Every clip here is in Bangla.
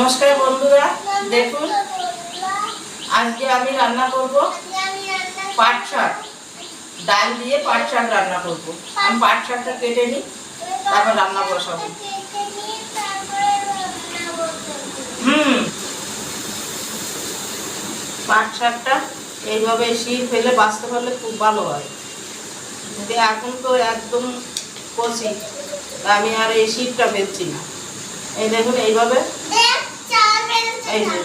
নমস্কার বন্ধুরা, দেখুন, আজকে আমি রান্না করব পাট শাক, ডাল দিয়ে পাট শাক রান্না করব। আমি পাট শাকটা কেটে নিই, তারপর রান্না বসাবো। হুম, পাট শাকটা এইভাবে শিল ফেলে বাঁচতে পারলে খুব ভালো হয়। কিন্তু এখন তো একদম কষি আমি আর এই শীতটা ফেলছি না। এই দেখুন, এইভাবে এই যে।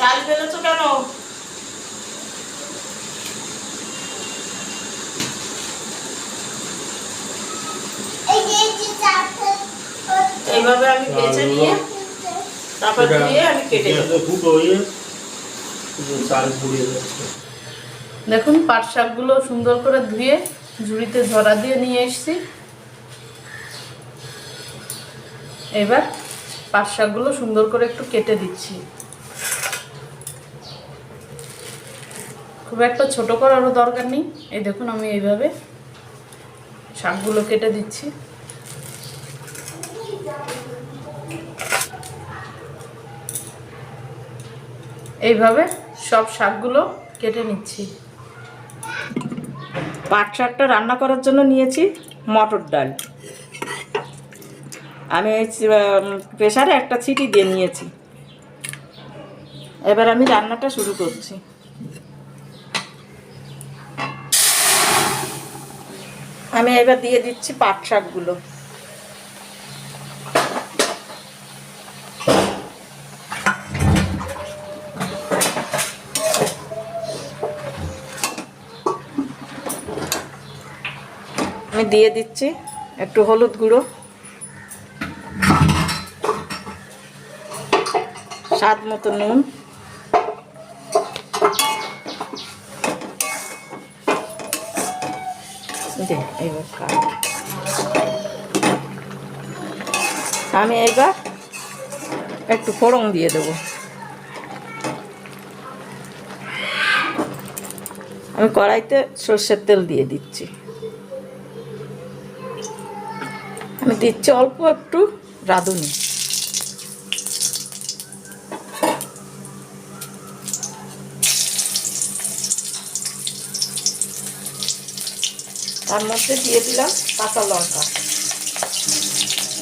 চাল ফেলেছো কেন? এইভাবে আমি বেছে নিয়ে তারপর দিয়ে আমি কেটে যাচ্ছে। দেখুন পাট শাকগুলো সুন্দর করে ধুয়ে ঝুড়িতে ঝরা দিয়ে নিয়ে এসেছি। এবার পাট শাকগুলো সুন্দর করে একটু কেটে দিচ্ছি। খুব একটা ছোট করারও দরকার নেই। এই দেখুন, আমি এইভাবে শাকগুলো কেটে দিচ্ছি। এইভাবে সব শাকগুলো কেটে নিচ্ছি। পাট শাকটা রান্না করার জন্য নিয়েছি মটর ডাল। আমি এই প্রেশারে একটা ছিটি দিয়ে নিয়েছি। এবার আমি রান্নাটা শুরু করছি। আমি এবার দিয়ে দিচ্ছি পাট শাকগুলো। আমি দিয়ে দিচ্ছি একটু হলুদ গুঁড়ো। স্বাদ মতো নুন। আমি এবার একটু ফোড়ন দিয়ে দেবো। আমি কড়াইতে সর্ষের তেল দিয়ে দিচ্ছি। আমি দিচ্ছি অল্প একটু রাঁধুনি। তার মধ্যে দিয়ে দিলাম কাঁচা লঙ্কা।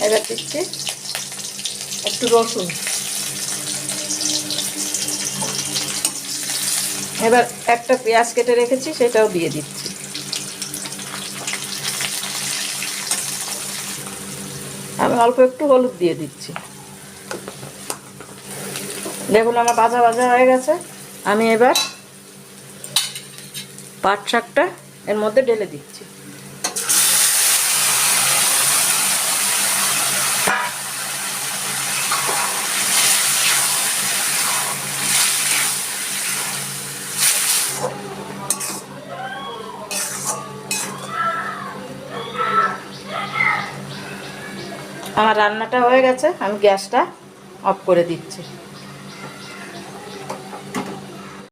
এবার দিচ্ছি একটু রসুন। এবার একটা পেঁয়াজ কেটে রেখেছি, সেটাও দিয়ে দিচ্ছি। আমি অল্প একটু হলুদ দিয়ে দিচ্ছি। দেখুন আমার ভাজা ভাজা হয়ে গেছে। আমি এবার পাট শাকটা এর মধ্যে ঢেলে দিচ্ছি। আমার রান্নাটা হয়ে গেছে আমি গ্যাসটা অফ করে দিচ্ছি।